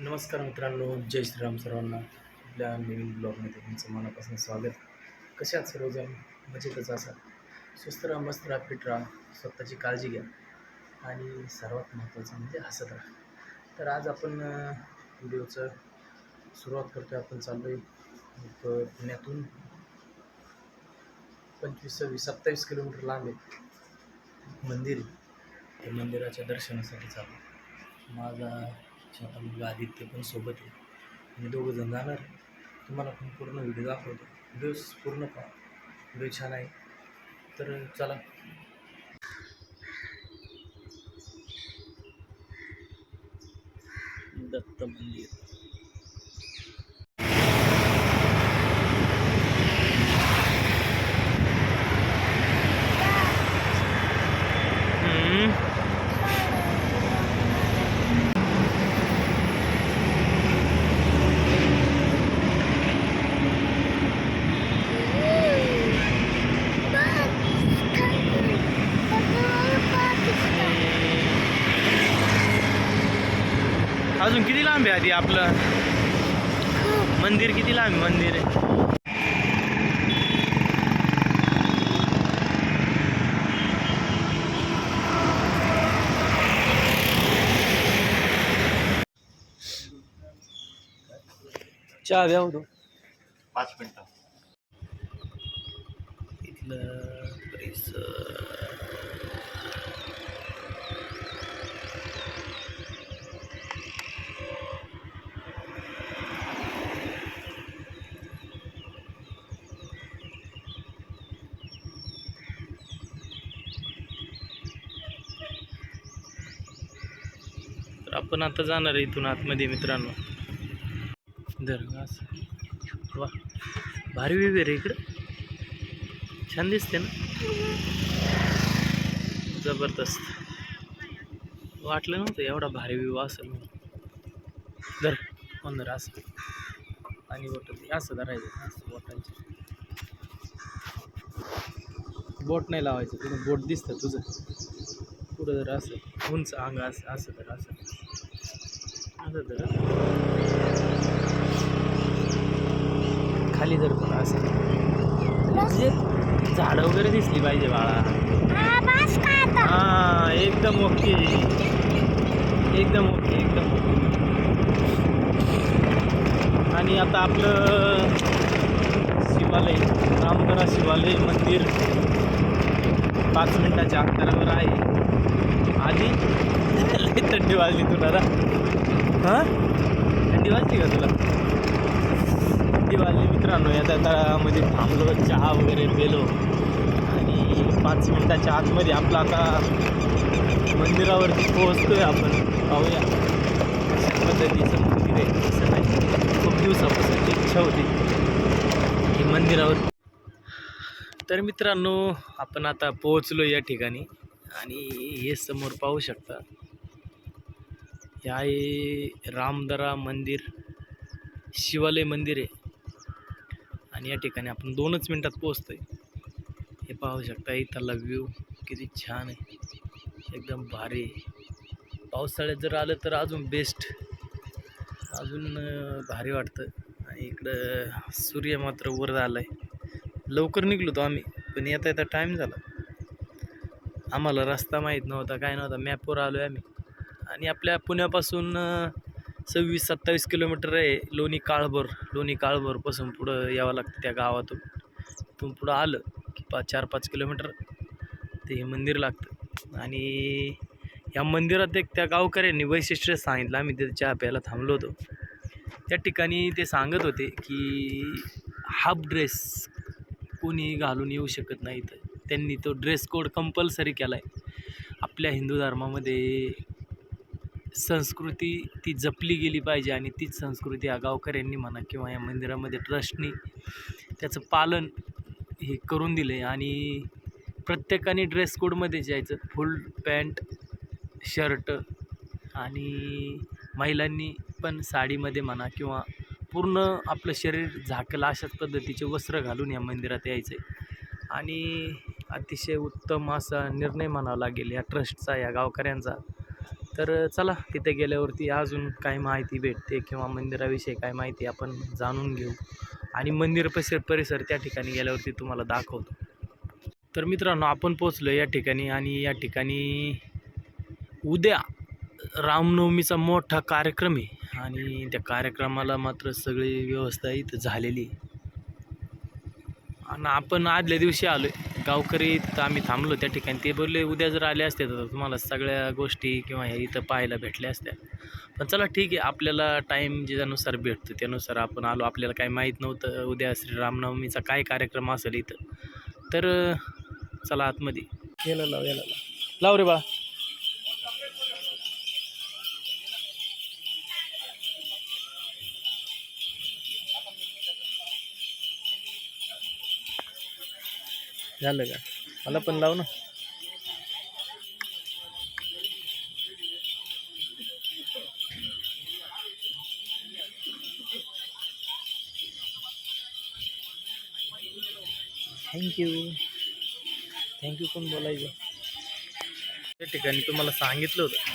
नमस्कार मित्रांनो जय श्रीराम सर्वांना. आपल्या नवीन ब्लॉगमध्ये तुमचं मनापासून स्वागत. कशात आहात सर्वजण? मजेतच असाल? स्वस्त राहा मस्त राहा फिट राहा. स्वतःची काळजी घ्या. आणि सर्वात महत्त्वाचं म्हणजे हसत राहा. तर आज आपण व्हिडिओचं सुरुवात करतो आपण चाललो आहे पुण्यातून. पंचवीस सव्वीस सत्तावीस किलोमीटर लांब आहे. मंदिर त्या मंदिराच्या दर्शनासाठी चालू माझा छोटा मुलगा आदित्य पण सोबत आहे. आणि दोघं जण जाणार आहे. तुम्हाला पण पूर्ण व्हिडिओ दाखवतो. व्हिडिओ पूर्ण पहा. व्हिडिओ छान आहे. तर चला. दत्त मंदिर हम्म. अजून किती लांब आहे आधी आपलं मंदिर किती लांब मंदिर. आहे चहा द्या होतो पाच मिनटं. इथलं परिसर. आपण आता जाणार आहे इथून आतमध्ये मित्रांनो. दर्गा वा. भारी विवे रे इकडं. छान दिसते ना. जबरदस्त. वाटलं नव्हतं एवढा भारी व्यू असेल दर धर असं. आणि बोट असं धरायचं असं बोटांची बोट नाही लावायचं तुला बोट दिसतं तुझं. पुढं जर असं. उंच अंग असं असं तर असं. खाली जर पण असं म्हणजे झाडं वगैरे दिसली पाहिजे बाळा. हा एकदम ओके. एकदम ओके एकदम ओके. आणि आता आपलं शिवालय रामदरा शिवालय मंदिर पाच मिनिटाच्या अंतरावर आहे. आधी थंडी वाजली तुला हां? थंडी वाजली का तुला? थंडी वाजली मित्रांनो या तळामध्ये थांबलो चहा वगैरे पेलो. आणि पाच मिनिटाच्या आतमध्ये आपलं आता मंदिरावरती पोहोचतोय आपण. पाहूया. अशा पद्धतीचं मंदिर आहे. असं नाही. खूप दिवसापासून इच्छा होती की मंदिरावर तर मित्रांनो आपण आता पोहोचलो या ठिकाणी. आणि हे समोर पाहू शकता. हे आहे रामदरा मंदिर शिवालय मंदिर आहे. आणि या ठिकाणी आपण दोनच मिनटात पोहोचतोय. हे पाहू शकता इथला व्ह्यू किती छान आहे. एकदम भारी पावसाळ्यात जर आलं तर अजून बेस्ट अजून भारी वाटतं. आणि इकडं सूर्य मात्र वर आला आहे लवकर निघलो तो आम्ही पण येता येता टाईम झाला. आम्हाला रस्ता माहीत नव्हता काय नव्हता. मॅपवर आलो आहे आम्ही. आणि आपल्या पुण्यापासून सव्वीस सत्तावीस किलोमीटर आहे लोणी काळभोर लोणी काळभोरपासून पुढं यावं लागतं त्या गावातून. तिथून पुढं आलं की पाच चार पाच किलोमीटर ते हे मंदिर लागतं. आणि या मंदिरात एक त्या गावकऱ्यांनी वैशिष्ट्य सांगितलं. आम्ही तिथे चहा प्यायला थांबलो होतो. त्या ठिकाणी ते सांगत होते की हाफ ड्रेस कोणी घालून येऊ शकत नाही तर त्यांनी तो ड्रेस कोड कंपल्सरी केला आहे आपल्या हिंदू धर्मामध्ये संस्कृती ती जपली गेली पाहिजे आणि तीच संस्कृती या गावकऱ्यांनी म्हणा किंवा या मंदिरामध्ये ट्रस्टनी त्याचं पालन हे करून दिलं आहे आणि प्रत्येकाने ड्रेस कोडमध्ये जायचं फुल पॅन्ट शर्ट आणि महिलांनी पण साडीमध्ये म्हणा किंवा पूर्ण आपलं शरीर झाकलं अशाच पद्धतीचे वस्त्र घालून या मंदिरात यायचं आहे आणि अतिशय उत्तम असा निर्णय म्हणावा लागेल या ट्रस्टचा या गावकऱ्यांचा. तर चला तिथे गेल्यावरती अजून काय माहिती भेटते किंवा मंदिराविषयी काय माहिती आपण जाणून घेऊ. आणि मंदिर परिसर परिसर त्या ठिकाणी गेल्यावरती तुम्हाला दाखवतो. तर मित्रांनो आपण पोचलो या ठिकाणी आणि या ठिकाणी उद्या रामनवमीचा मोठा कार्यक्रम आहे. आणि त्या कार्यक्रमाला मात्र सगळी व्यवस्था इथं झालेली आहे. आणि आपण आदल्या दिवशी आलो आहे गावकरी तर आम्ही थांबलो त्या ठिकाणी. ते बोलले उद्या जर आले असते तर तुम्हाला सगळ्या गोष्टी किंवा हे इथं पाहायला भेटल्या असत्या. पण चला ठीक आहे आपल्याला टाईम ज्यानुसार भेटतो त्यानुसार आपण आलो. आपल्याला काही माहीत नव्हतं उद्या श्री रामनवमीचा काय कार्यक्रम असेल इथं? तर चला आतमध्ये. याला लाव याला लाव लाव रे बा. झालं का? मला पण लाव ना. थँक्यू थँक्यू पण बोलायचं? त्या ठिकाणी तुम्हाला सांगितलं होतं.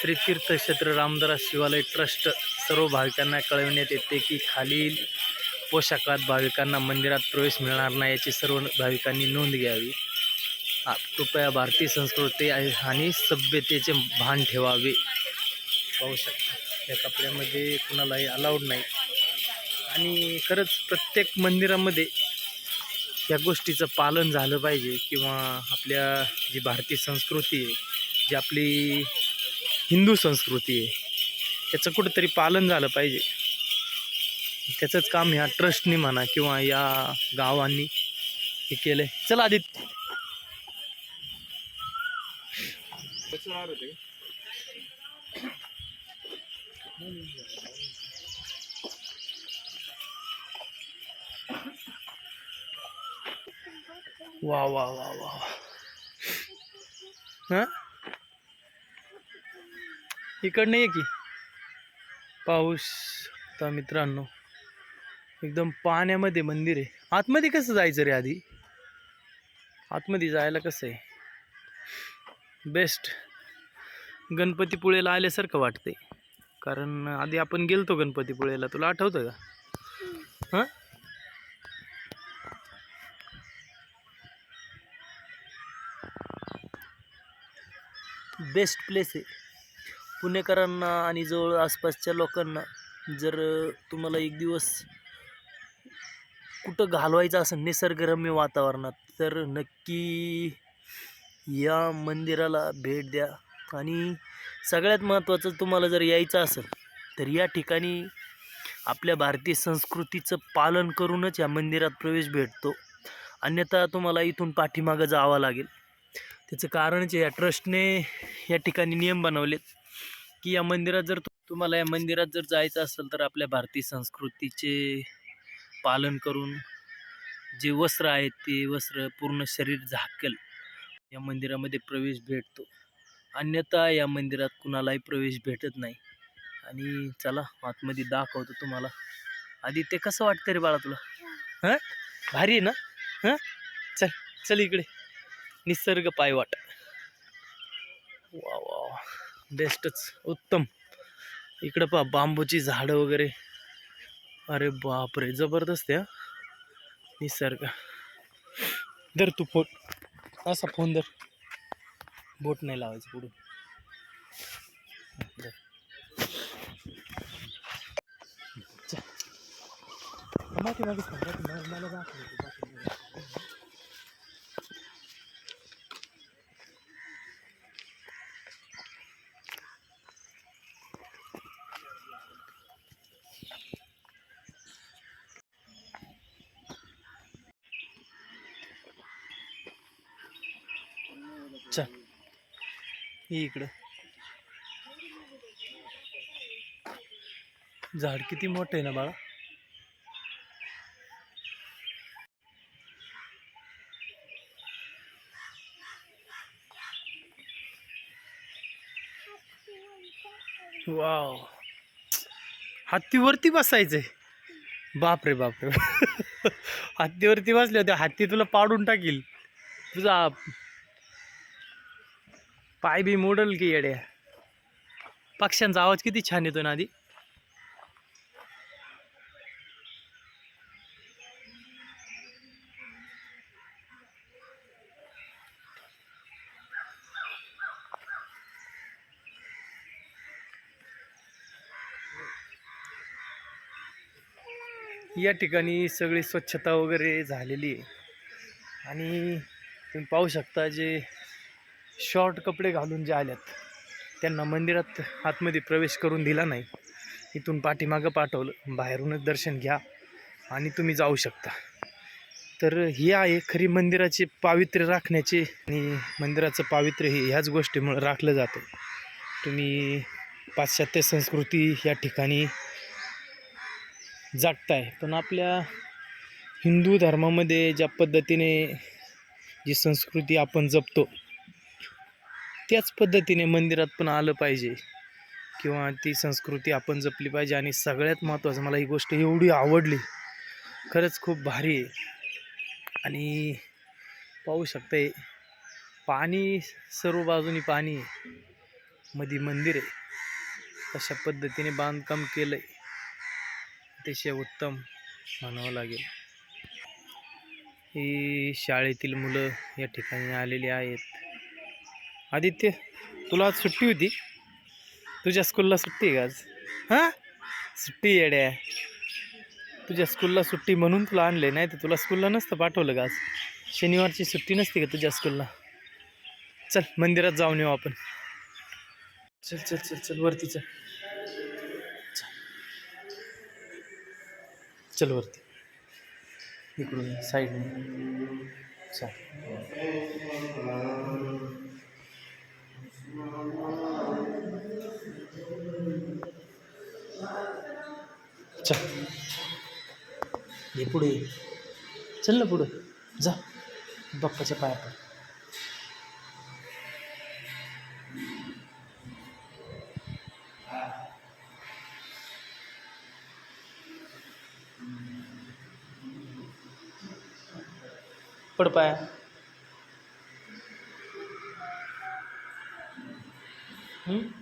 श्री तीर्थक्षेत्र रामदास शिवालय ट्रस्ट सर्व भाविकांना कळविण्यात येते की खालील पोशाखात भाविकांना मंदिरात प्रवेश मिळणार नाही याची सर्व भाविकांनी नोंद घ्यावी. कृपया भारतीय संस्कृती आहे आणि सभ्यतेचे भान ठेवावे. पाहू शकता या कपड्यामध्ये कुणालाही अलाउड नाही. आणि खरंच प्रत्येक मंदिरामध्ये या गोष्टीचं पालन झालं पाहिजे किंवा आपल्या जी भारतीय संस्कृती आहे जी आपली हिंदू संस्कृती आहे त्याचं कुठंतरी पालन झालं पाहिजे. त्याचंच काम ह्या ट्रस्टनी म्हणा किंवा या गावांनी हे केलं आहे चला आदित्य. वा वा वा वा. हां? इकडनं ये की. पाऊस आता मित्रांनो. एकदम पाण्यामध्ये मंदिर आहे. आतमध्ये कसं जायचं रे आधी? आतमध्ये जायला कसं आहे? बेस्ट गणपतीपुळेला आल्यासारखं वाटते कारण आधी आपण गेलतो गणपतीपुळेला. तुला आठवतं का? हां? बेस्ट प्लेस आहे. पुणेकरांना आणि जवळ आसपासच्या लोकांना जर तुम्हाला एक दिवस कुठं घालवायचं असेल निसर्गरम्य वातावरणात तर नक्की या मंदिराला भेट द्या. आणि सगळ्यात महत्त्वाचं तुम्हाला जर यायचं असेल तर या ठिकाणी आपल्या भारतीय संस्कृतीचं पालन करूनच या मंदिरात प्रवेश भेटतो. अन्यथा तुम्हाला इथून पाठीमागं जावं लागेल. त्याचं कारणच या ट्रस्टने या ठिकाणी नियम बनवलेत की या मंदिरात जर तुम्हाला या मंदिरात जर जायचं असेल तर आपल्या भारतीय संस्कृतीचे पालन करून जे वस्त्र आहेत ते वस्त्र पूर्ण शरीर झाकेल या मंदिरामध्ये प्रवेश भेटतो. अन्यथा या मंदिरात कुणालाही प्रवेश भेटत नाही. आणि चला आतमध्ये दाखवतो तुम्हाला. आधी ते कसं वाटतं रे बाळा तुला? हां? भारी आहे ना? हां? चल चल इकडे. निसर्ग पायवाट. वा वा बेस्टच. उत्तम. इकडं पहा बांबूची झाडं वगैरे. अरे बापरे जबरदस्त आहे निसर्ग. धर तू फोन. असा फोन धर. बोट नाही लावायचं पुढून. धर. चल. मागे मागे मागे मला दाखव. ये इकडं. झाड किती मोठं आहे ना बाळा? वाव. हत्तीवरती बसायचंय. बापरे बापरे. हत्तीवरती बसले होते हत्ती तुला पाडून टाकील. तुझा पाय बी मोडल की येड्या. पक्ष्यांचा आवाज किती छान येतो ना आधी. या ठिकाणी सगळी स्वच्छता वगैरे झालेली आहे. आणि तुम्ही पाहू शकता जे शॉर्ट कपडे घालून जे आल्यात त्यांना मंदिरात आतमध्ये प्रवेश करून दिला नाही. इथून पाठीमागं पाठवलं. बाहेरूनच दर्शन घ्या आणि तुम्ही जाऊ शकता. तर ही आहे खरी मंदिराचे पावित्र्य राखण्याचे आणि मंदिराचं पावित्र्य हे ह्याच गोष्टीमुळे राखलं जातं. तुम्ही पाश्चात्य संस्कृती या ठिकाणी जागताय. पण आपल्या हिंदू धर्मामध्ये ज्या पद्धतीने जी संस्कृती आपण जपतो त्याच पद्धतीने मंदिरात पण आलं पाहिजे. किंवा ती संस्कृती आपण जपली पाहिजे. आणि सगळ्यात महत्त्वाचं मला ही गोष्ट एवढी आवडली. खरंच खूप भारी आहे. आणि पाहू शकते पाणी सर्व बाजूनी पाणी मधी मध्ये मंदिर आहे. अशा पद्धतीने बांधकाम केलं आहे अतिशय उत्तम म्हणावं लागेल. ही शाळेतील मुलं या ठिकाणी आलेली आहेत. आदित्य तुला आज सुट्टी होती? तुझ्या स्कूलला सुट्टी आहे का आज? हां? सुट्टी येड्या तुझ्या स्कूलला सुट्टी म्हणून तुला आणले नाही तर तुला स्कूलला नसतं पाठवलं का आज? शनिवारची सुट्टी नसते का तुझ्या स्कूलला चल मंदिरात जाऊन येऊ आपण. चल चल चल चल वरती चल. चल वरती. इकडून साईडने. चल. चल ये पुढे ये. चल ना पुढं. जा. बाप्पाच्या पाया पड. पड पाया. हम्म?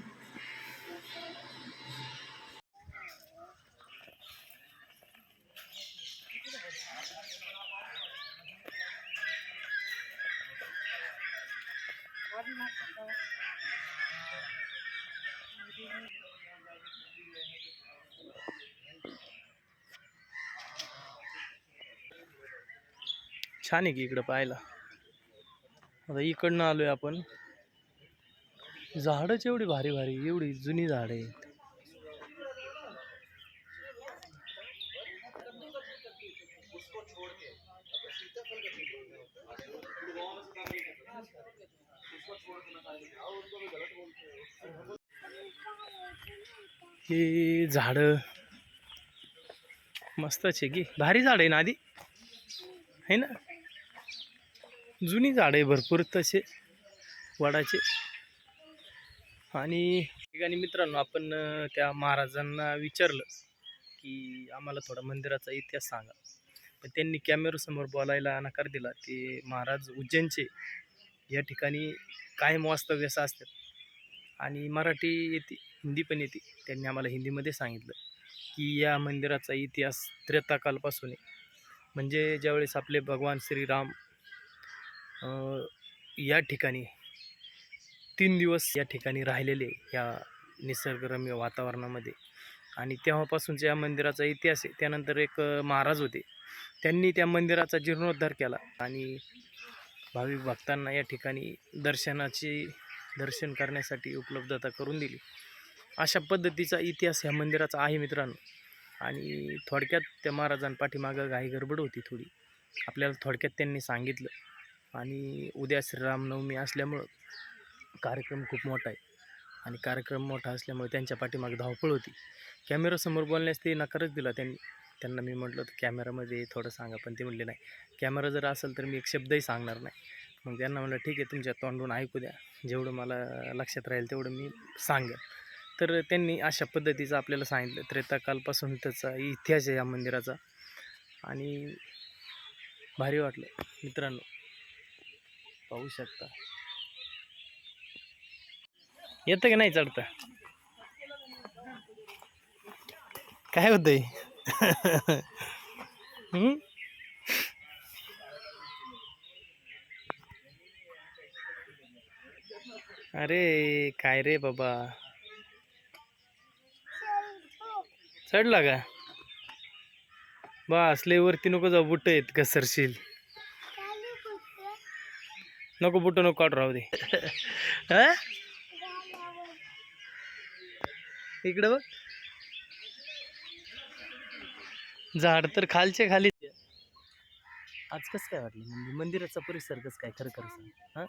छान आहे की इकडं पाहायला. आता इकडनं आलोय आपण. झाडंच एवढी भारी भारी एवढी जुनी झाडं आहेत. ही झाडं मस्तच आहे की. भारी झाड आहे ना आधी? है ना? जुनी झाडं आहे भरपूर तसे वडाचे. आणि ठिकाणी मित्रांनो आपण त्या महाराजांना विचारलं की आम्हाला थोडा मंदिराचा इतिहास सांगा. पण त्यांनी कॅमेरासमोर बोलायला नकार दिला. ते महाराज उज्जैनचे या ठिकाणी कायम वास्तव्यास असतात आणि मराठी येते हिंदी पण येते. त्यांनी आम्हाला हिंदीमध्ये सांगितलं की या मंदिराचा इतिहास त्रेताकालपासून आहे. म्हणजे ज्यावेळेस आपले भगवान श्रीराम या ठिकाणी तीन दिवस या ठिकाणी राहिलेले या निसर्गरम्य वातावरणामध्ये. आणि तेव्हापासूनच्या या मंदिराचा इतिहास आहे त्यानंतर एक महाराज होते. त्यांनी त्या मंदिराचा जीर्णोद्धार केला. आणि भाविक भक्तांना या ठिकाणी दर्शनाची दर्शन करण्यासाठी उपलब्धता करून दिली. अशा पद्धतीचा इतिहास ह्या मंदिराचा आहे मित्रांनो. आणि थोडक्यात त्या महाराजांपाठीमागं घाई गडबड होती थोडी. आपल्याला थोडक्यात त्यांनी सांगितलं. आणि उद्या श्रीरामनवमी असल्यामुळं कार्यक्रम खूप मोठा आहे. आणि कार्यक्रम मोठा असल्यामुळे त्यांच्या पाठीमागे धावपळ होती. कॅमेरासमोर बोलण्यास ते नकारच दिला त्यांनी. त्यांना मी म्हटलं तर कॅमेरामध्ये थोडं सांगा. पण ते म्हणले नाही. कॅमेरा जर असेल तर मी एक शब्दही सांगणार नाही. मग त्यांना म्हटलं ठीक आहे तुमच्या तोंडून ऐकू द्या. जेवढं मला लक्षात राहील तेवढं मी सांगेन. तर त्यांनी अशा पद्धतीचं आपल्याला सांगितलं. त्रेताकालपासून त्याचा इतिहास आहे या मंदिराचा. आणि भारी वाटलं. मित्रांनो पाहू शकता. येतं की नाही चढता? काय होतंय? हम्म? अरे काय रे बाबा? चढला का? बस लय वरती नको जाऊ बुट आहेत घसरशील. नको बुट नको काढ राहू दे. इकडं बघ. झाड तर खालचे खाली. आज कसं काय वाटलं? म्हणजे मंदिराचा परिसर कसं काय? खरं खरं हां हा?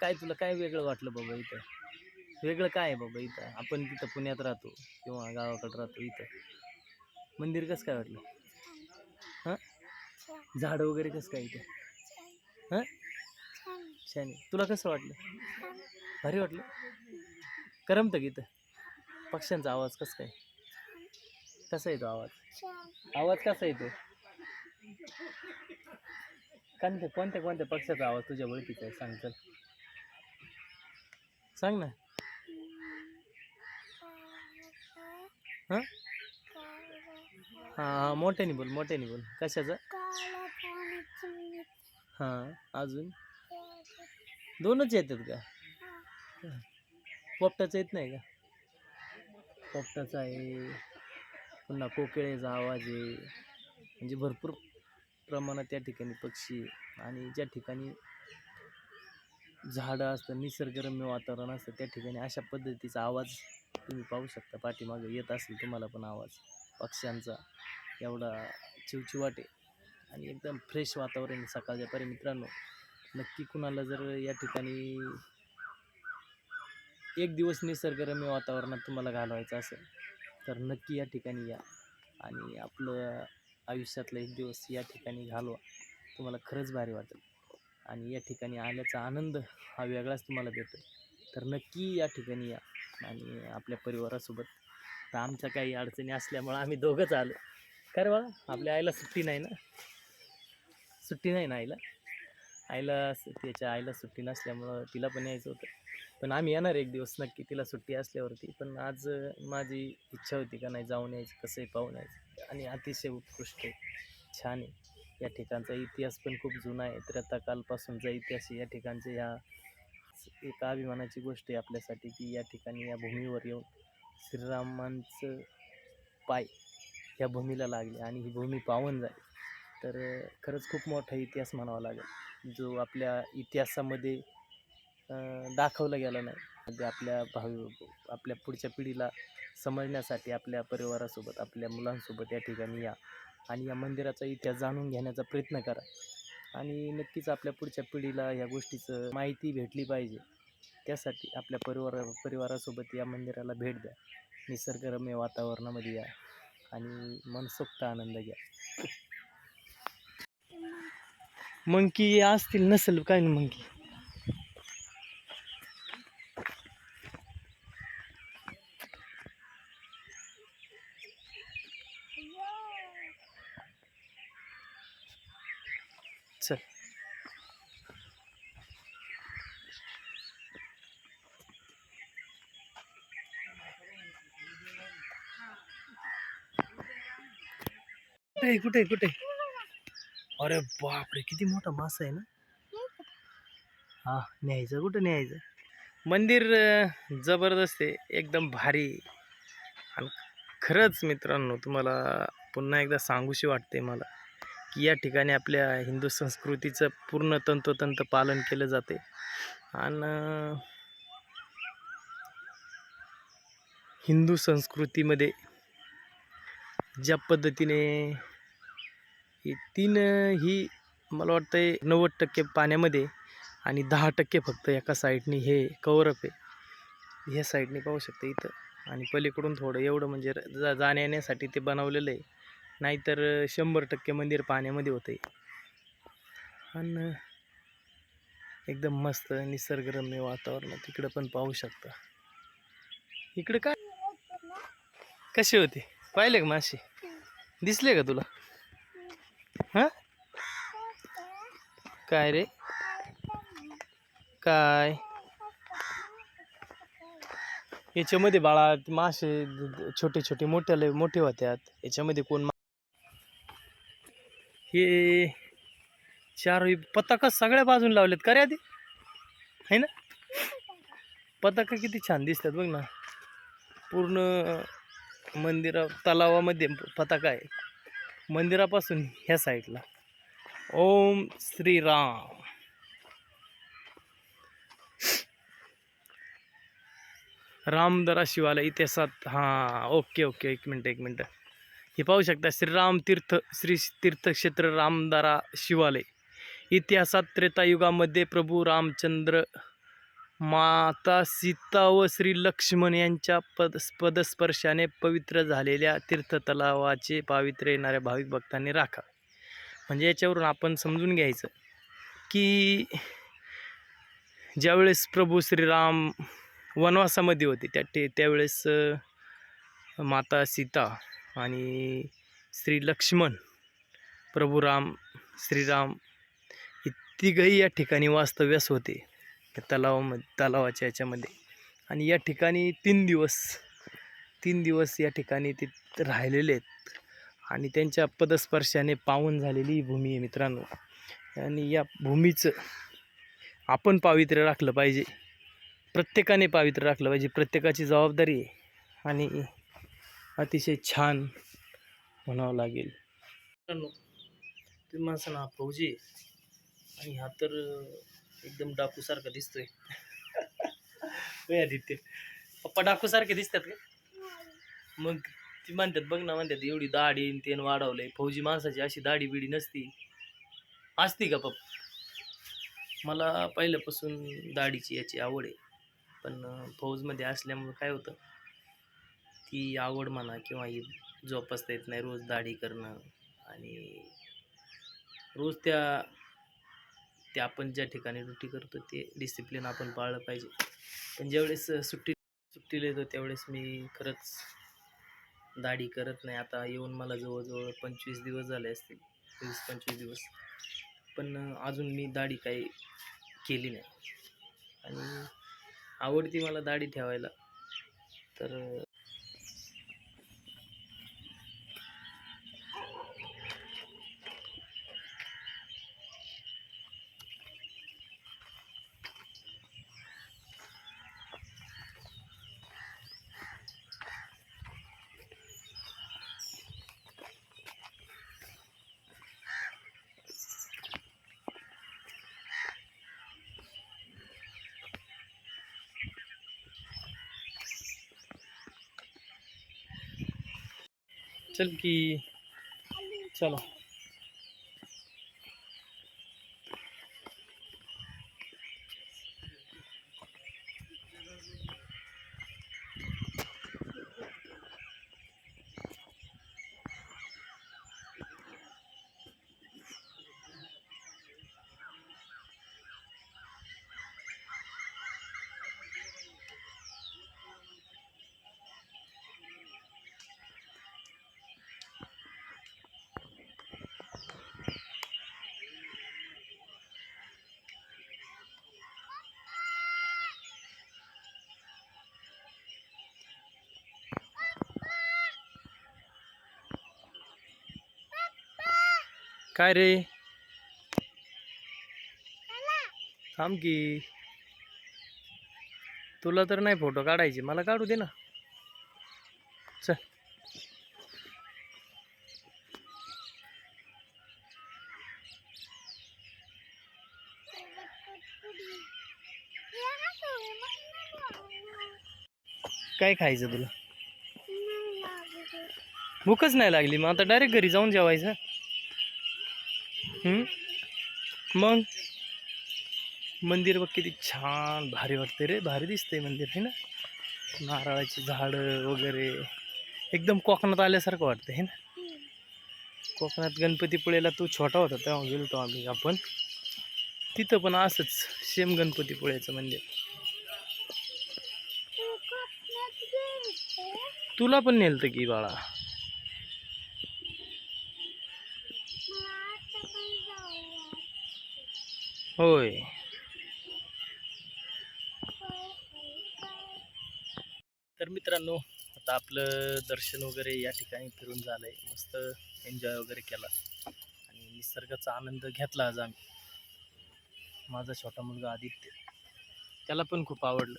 काय तुला काय वेगळं वाटलं बाबा इथं? वेगळं काय आहे बाबा इथं? आपण तिथं पुण्यात राहतो किंवा गावाकडं राहतो इथं. मंदिर कसं काय वाटलं? हां? झाडं वगैरे कसं काय इथं? हां? छान आहे. तुला कसं वाटलं? भारी वाटलं? करमतं इथं पक्ष्यांचा आवाज कसं काय कसा येतो आवाज? आवाज कसा येतो कोणत्या कोणत्या कोणत्या पक्षाचा आवाज तुझ्या ओळखीचा आहे? सांग चल. सांग ना. हां? हां मोठ्याने बोल मोठ्याने बोल. कशाचं? हां अजून? दोनच येतात का? पोपटाचं येत नाही का? पोपटाचा आहे. पुन्हा कोकिळेचा आवाज आहे. म्हणजे भरपूर प्रमाणात त्या ठिकाणी पक्षी आणि ज्या ठिकाणी झाडं असतं निसर्गरम्य वातावरण असतं त्या ठिकाणी अशा पद्धतीचा आवाज तुम्ही पाहू शकता. पाठीमागं येत असेल तुम्हाला पण आवाज. पक्ष्यांचा एवढा चिवचिवाट आहे. आणि एकदम फ्रेश वातावरण सकाळच्या परी मित्रांनो. नक्की कुणाला जर या ठिकाणी एक दिवस निसर्गरम्य वातावरणात तुम्हाला घालवायचं असेल तर नक्की या ठिकाणी या आणि आपलं आयुष्यातला एक दिवस या ठिकाणी घालवा. तुम्हाला खरंच भारी वाटेल. आणि या ठिकाणी आल्याचा आनंद हा वेगळाच तुम्हाला भेटेल तर नक्की या ठिकाणी या आणि आपल्या परिवारासोबत. तर आमच्या काही अडचणी असल्यामुळं आम्ही दोघंच आलो. खरं रे बाळा आपल्या आईला सुट्टी नाही ना? सुट्टी नाही ना आईला? आईला त्याच्या आईला सुट्टी नसल्यामुळं तिला पण यायचं होतं. पण आम्ही येणार एक दिवस नक्की तिला सुट्टी असल्यावरती. पण आज माझी इच्छा होती का नाही जाऊन यायचं कसंही पाहून यायचं. आणि अतिशय उत्कृष्ट आहे. छान आहे. या ठिकाणचा इतिहास पण खूप जुना आहे. त्रेताकालपासूनचा इतिहास या ठिकाणचं ह्या एक अभिमानाची गोष्ट आहे आपल्यासाठी की या ठिकाणी या भूमीवर येऊन श्रीरामांचं पाय या भूमीला लागले आणि ही भूमी पावन झाली. तर खरंच खूप मोठा इतिहास म्हणावा लागेल जो आपल्या इतिहासामध्ये दाखवला गेला नाही. म्हणजे आपल्या भावी आपल्या पुढच्या पिढीला समजण्यासाठी आपल्या परिवारासोबत आपल्या मुलांसोबत या ठिकाणी या आणि या मंदिराचा इतिहास जाणून घेण्याचा प्रयत्न करा. आणि नक्कीच आपल्या पुढच्या पिढीला या गोष्टीचं माहिती भेटली पाहिजे. त्यासाठी आपल्या परिवारा परिवारासोबत या मंदिराला भेट द्या. निसर्गरम्य वातावरणामध्ये या आणि मनसोक्त आनंद घ्या. मंकी असतील नसेल काय ना मंकी. चल. कुठे कुठे कुठे अरे बापरे किती मोठा मासा आहे ना? हा न्यायचं कुठं न्यायचं? मंदिर जबरदस्त आहे एकदम भारी. आणि खरंच मित्रांनो तुम्हाला पुन्हा एकदा सांगूशी वाटते मला की या ठिकाणी आपल्या हिंदू संस्कृतीचं पूर्ण तंतोतंत पालन केलं जाते आणि हिंदू संस्कृतीमध्ये ज्या पद्धतीने ही तीन ही मला वाटतं आहे नव्वद टक्के पाण्यामध्ये आणि दहा टक्के फक्त एका साईडनी हे कवरअप आहे. ह्या साईडनी पाहू शकता इथं. आणि पलीकडून थोडं एवढं म्हणजे र- जा जाण्या येण्यासाठी ते बनवलेलं आहे. नाहीतर शंभर टक्के मंदिर पाण्यामध्ये होतं आहे आणि एकदम मस्त निसर्गरम्य वातावरण तिकडं पण पाहू शकता. इकडं काय? कसे होते? पाहिले का मासे दिसले का तुला? काय रे? काय? याच्यामध्ये बाळा मासे छोटे छोटे मोठ्या लय मोठे होत्यात. याच्यामध्ये कोण हे चार पताका सगळ्या बाजून लावलेत का रे आधी? है ना? पताका किती छान दिसतात बघ ना. पूर्ण मंदिरा तलावामध्ये पताका आहे. मंदिरापासून ह्या साईडला ओम श्रीराम रामदरा शिवाला इतिहासात हां ओके ओके एक मिनटं एक मिनटं. हे पाहू शकता श्रीराम तीर्थ श्री तीर्थक्षेत्र रामदारा शिवालय. इतिहासात त्रेतायुगामध्ये प्रभू रामचंद्र माता सीता व श्री लक्ष्मण यांच्या पद पदस्पर्शाने पवित्र झालेल्या तीर्थतलावाचे पावित्र्य येणाऱ्या भाविक भक्तांनी राखा. म्हणजे याच्यावरून आपण समजून घ्यायचं की ज्यावेळेस प्रभू श्रीराम वनवासामध्ये होते त्या ते त्यावेळेस माता सीता आणि श्री लक्ष्मण प्रभू राम श्रीराम हे तिघही या ठिकाणी वास्तव्यास होते त्या तलावामध्ये तलावाच्या याच्यामध्ये. आणि या ठिकाणी तीन दिवस तीन दिवस या ठिकाणी ते राहिलेले आहेत. आणि त्यांच्या पदस्पर्शाने पावन झालेली ही भूमी आहे मित्रांनो. आणि या भूमीचं आपण पावित्र्य राखलं पाहिजे. प्रत्येकाने पावित्र्य राखलं पाहिजे. प्रत्येकाची जबाबदारी आहे. आणि अतिशय छान म्हणावं लागेल. मित्रांनो तुम्ही माणसं ना फौजी. आणि हा तर एकदम डाकूसारखा दिसतोय. आदित्य. पप्पा डाकूसारखे दिसतात का? मग ती म्हणतात बघ ना म्हणतात एवढी दाढी आणि तेन वाढवलंय. फौजी माणसाची अशी दाढी बिडी नसती. असती का पप्पा? मला पहिल्यापासून दाढीची याची आवड आहे. पण फौजमध्ये असल्यामुळं काय होतं? ती आवड म्हणा किंवा ही जोपासता येत नाही रोज दाढी करणं आणि रोज त्या ते आपण ज्या ठिकाणी ड्युटी करतो ते डिसिप्लिन आपण पाळलं पाहिजे. पण ज्यावेळेस सुट्टी सुट्टीला येतो त्यावेळेस मी खरंच दाढी करत नाही. आता येऊन मला जवळजवळ पंचवीस दिवस झाले असतील. वीस पंचवीस दिवस. पण अजून मी दाढी काही केली नाही. आणि आवडती मला दाढी ठेवायला. तर चल की चलो. काय रे? थांब की. तुला तर नाही फोटो काढायचे मला काढू दे ना. चल. काय खायचं तुला? भूकच नाही लागली मग आता डायरेक्ट घरी जाऊन जेवायचं? मग? मंदिर बघ किती छान भारी वाटते रे. भारी दिसते मंदिर है ना? नारळाची झाडं वगैरे. एकदम कोकणात आल्यासारखं वाटतं है ना? कोकणात गणपतीपुळेला तू छोटा होता तेव्हा गेलो आम्ही आपण. तिथं पण असंच सेम गणपतीपुळेचं मंदिर. तुला पण नेलतं की बाळा? होय. तर मित्रांनो आता आपलं दर्शन वगैरे या ठिकाणी फिरून झालं आहे मस्त एन्जॉय वगैरे केला. आणि निसर्गाचा आनंद घेतला आज आम्ही. माझा छोटा मुलगा आदित्य. त्याला पण खूप आवडलं.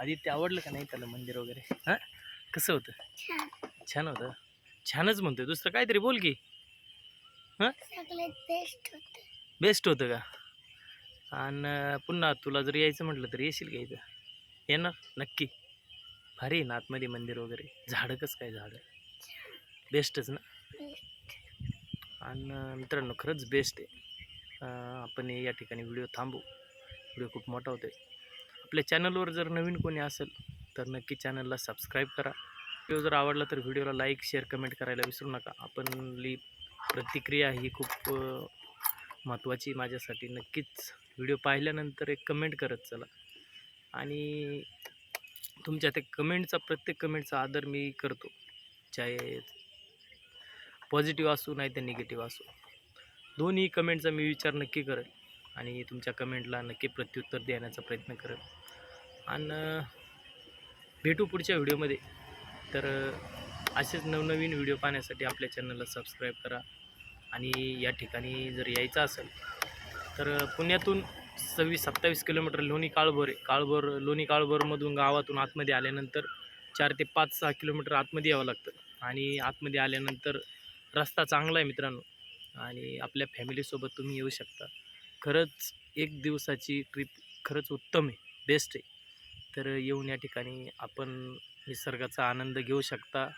आदित्य आवडलं का नाही त्याला मंदिर वगैरे? हां? कसं होतं? छान. होतं? छानच म्हणतोय. दुसरं काहीतरी बोल की. होते. बेस्ट होतं का? आणि पुन्हा तुला जर यायचं म्हटलं तर येशील का इथं? येणार? नक्की. भारी आहे ना आतमध्ये मंदिर वगैरे. झाडं कसं काय झाडं? बेस्टच ना? आणि मित्रांनो खरंच बेस्ट आहे. आपण या ठिकाणी व्हिडिओ थांबू. व्हिडिओ खूप मोठा होतो आपल्या चॅनलवर जर नवीन कोणी असेल तर नक्की चॅनलला सबस्क्राईब करा. व्हिडिओ जर आवडला तर व्हिडिओला लाईक शेअर कमेंट करायला विसरू नका. आपणली प्रतिक्रिया ही खूप महत्त्वाची माझ्यासाठी नक्कीच. व्हिडिओ पाहिल्यानंतर एक कमेंट करत चला. आणि तुमच्या त्या कमेंटचा प्रत्येक कमेंटचा आदर मी करतो. चाहे पॉझिटिव्ह असो नाही तर निगेटिव्ह असो. दोन्ही कमेंटचा मी विचार नक्की करेल. आणि तुमच्या कमेंटला नक्की प्रत्युत्तर देण्याचा प्रयत्न करेल. आणि भेटू पुढच्या व्हिडिओमध्ये. तर असेच नवनवीन व्हिडिओ पाहण्यासाठी आपल्या चॅनलला सबस्क्राईब करा. आणि या ठिकाणी जर यायचं असेल तर पुण्यातून सव्वीस सत्तावीस किलोमीटर लोणी काळभोर आहे काळभोर लोणी काळभोरमधून गावातून आतमध्ये आल्यानंतर चार ते पाच सहा किलोमीटर आतमध्ये यावं लागतं. आणि आतमध्ये आल्यानंतर रस्ता चांगला आहे मित्रांनो. आणि आपल्या फॅमिलीसोबत तुम्ही येऊ शकता. खरंच एक दिवसाची ट्रिप खरंच उत्तम आहे बेस्ट आहे. तर येऊन या ठिकाणी आपण निसर्गाचा आनंद घेऊ शकता.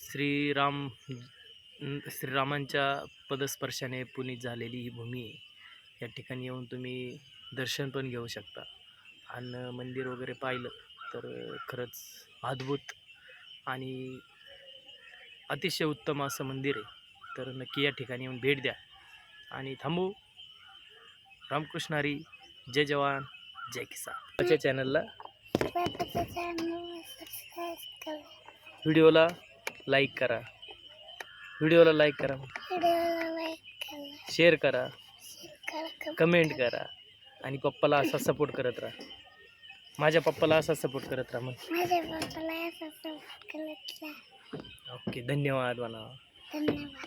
श्रीराम श्रीरामांच्या पदस्पर्शाने पुनीत झालेली ही भूमी आहे. या ठिकाणी येऊन तुम्ही दर्शन पण घेऊ शकता. आणि मंदिर वगैरे पाहिलं तर खरंच अद्भुत आणि अतिशय उत्तम असं मंदिर आहे. तर नक्की या ठिकाणी येऊन भेट द्या. आणि थांबू. रामकृष्ण हरी. जय जवान. जय किसान. चॅनलला व्हिडिओला लाईक करा. व्हिडिओला लाईक करा व्हिडिओला लाईक करा. शेअर करा. कमेंट करा. आणि पप्पाला असा सपोर्ट करत राहा. माझ्या पप्पाला असा सपोर्ट करत राहा मग. माझ्या पप्पाला असं सपोर्ट करत जा ओके धन्यवाद म्हणा धन्यवाद.